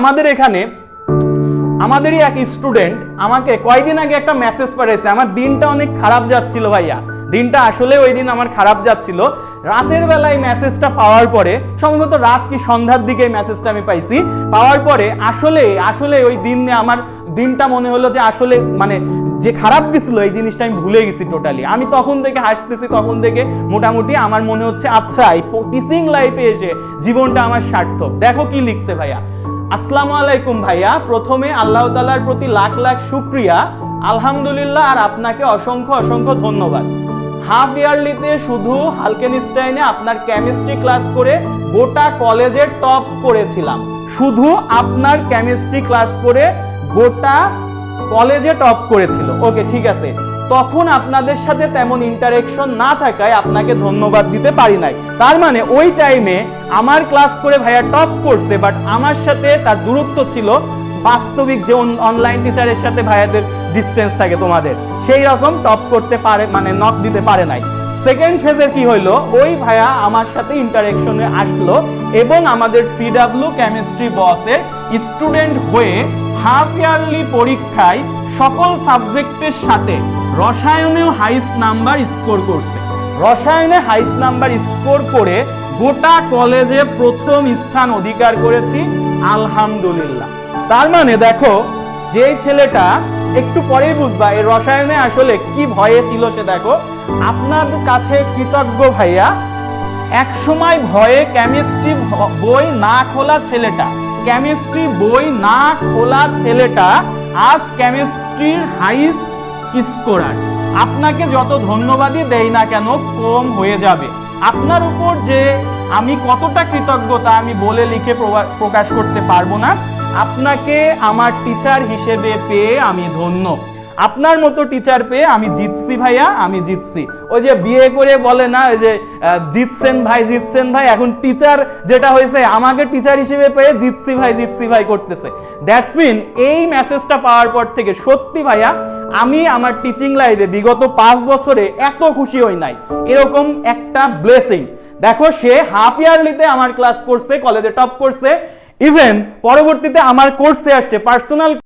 আমাদের এখানে, আমাদেরই এক স্টুডেন্ট আমাকে কয়দিন আগে একটা মেসেজ পাঠিয়েছে আমার দিনটা অনেক খারাপ যাচ্ছিল ভাইয়া। দিনটা আসলে ওই দিন আমার খারাপ যাচ্ছিল। রাতের বেলায় মেসেজটা পাওয়ার পরে, সম্ভবত রাত কি সন্ধ্যার দিকে মেসেজটা আমি পাইছি, পাওয়ার পরে আসলে আসলে ওই দিনে আমার দিনটা মনে হলো যে আসলে মানে যে খারাপ গেছিল, এই জিনিসটা আমি ভুলে গেছি টোটালি আমি তখন থেকে হাসতেছি, তখন থেকে মোটামুটি আমার মনে হচ্ছে আচ্ছা এই টিচিং লাইফে এসে জীবনটা আমার সার্থক। দেখো কি লিখছে ভাইয়া। আসসালামু আলাইকুম ভাইয়া। প্রথমে আল্লাহ তালার প্রতি লাখ লাখ শুক্রিয়া। আলহামদুলিল্লাহ, আর আপনাকে অসংখ্য অসংখ্য ধন্যবাদ। হাফ ইয়ারলিতে শুধু হালকেনস্টাইনে আপনার কেমিস্ট্রি ক্লাস করে গোটা কলেজে টপ করেছিলাম। শুধু আপনার কেমিস্ট্রি ক্লাস করে গোটা কলেজে টপ করেছিল। ওকে, ঠিক আছে। তখন আপনাদের সাথে তেমন ইন্টারেকশন না থাকায় আপনাকে ধন্যবাদ দিতে পারি নাই। তার মানে ওই টাইমে আমার ক্লাস করে ভাইয়া টপ করছে বাট আমার সাথে তার দূরত্ব ছিল বাস্তবিক যে অনলাইন টিচারের সাথে ভাইয়াদের ডিস্টেন্স থাকে তোমাদের। সেই রকম টপ করতে পারে মানে নক দিতে পারে নাই। সেকেন্ড ফেজে কি হইল, ওই ভাইয়া আমার সাথে ইন্টারেকশনে আসলো এবং আমাদের সিডাব্লিউ কেমিস্ট্রি বসের স্টুডেন্ট হয়ে হাফ ইয়ারলি পরীক্ষায় সকল সাবজেক্টের সাথে রসায়নেও হাইস্ট নাম্বার স্কোর করছে। রসায়নে হাইস্ট নাম্বার স্কোর করে গোটা কলেজে প্রথম স্থান অধিকার করেছি, আলহামদুলিল্লাহ। তার মানে দেখো যে ছেলেটা একটু পরেই বুঝবা, এই রসায়নে আসলে কি ভয়ে ছিল সে দেখো, আপনার কাছে কৃতজ্ঞ ভাইয়া এক সময় ভয়ে কেমিস্ট্রি বই না খোলা ছেলেটা, কেমিস্ট্রি বই না খোলা ছেলেটা, আজ কেমিস্ট্রির হাইস্ট স্কোরার। আপনাকে যত ধন্যবাদই দেই না কেন, কম হয়ে যাবে। আপনার উপর যে আমি কতটা কৃতজ্ঞতা আমি বলে লিখে প্রকাশ করতে পারব না। আপনাকে আমার টিচার হিসেবে পেয়ে আমি ধন্য। আপনার মতো টিচার পেয়ে আমি জিতছি ভাইয়া, আমি জিতছি। ওই যে বিয়ে করে বলে না, ওই যে জিতছেন ভাই জিতছেন ভাই, এখন টিচার যেটা হয়েছে, আমাকে টিচার হিসেবে পেয়ে জিতছি ভাই জিতছি ভাই করতেছে। দ্যাটস মিন এই মেসেজটা পাওয়ার পর থেকে সত্যি ভাইয়া, আমি আমার টিচিং লাইফে বিগত পাঁচ বছরে এত খুশি হই নাই। এরকম একটা ব্লেসিং দেখো, সে হাফ ইয়ারলিতে আমার ক্লাস করছে কলেজে টপ করছে ইভেন পরবর্তীতে আমার কোর্সে আসছে পার্সোনাল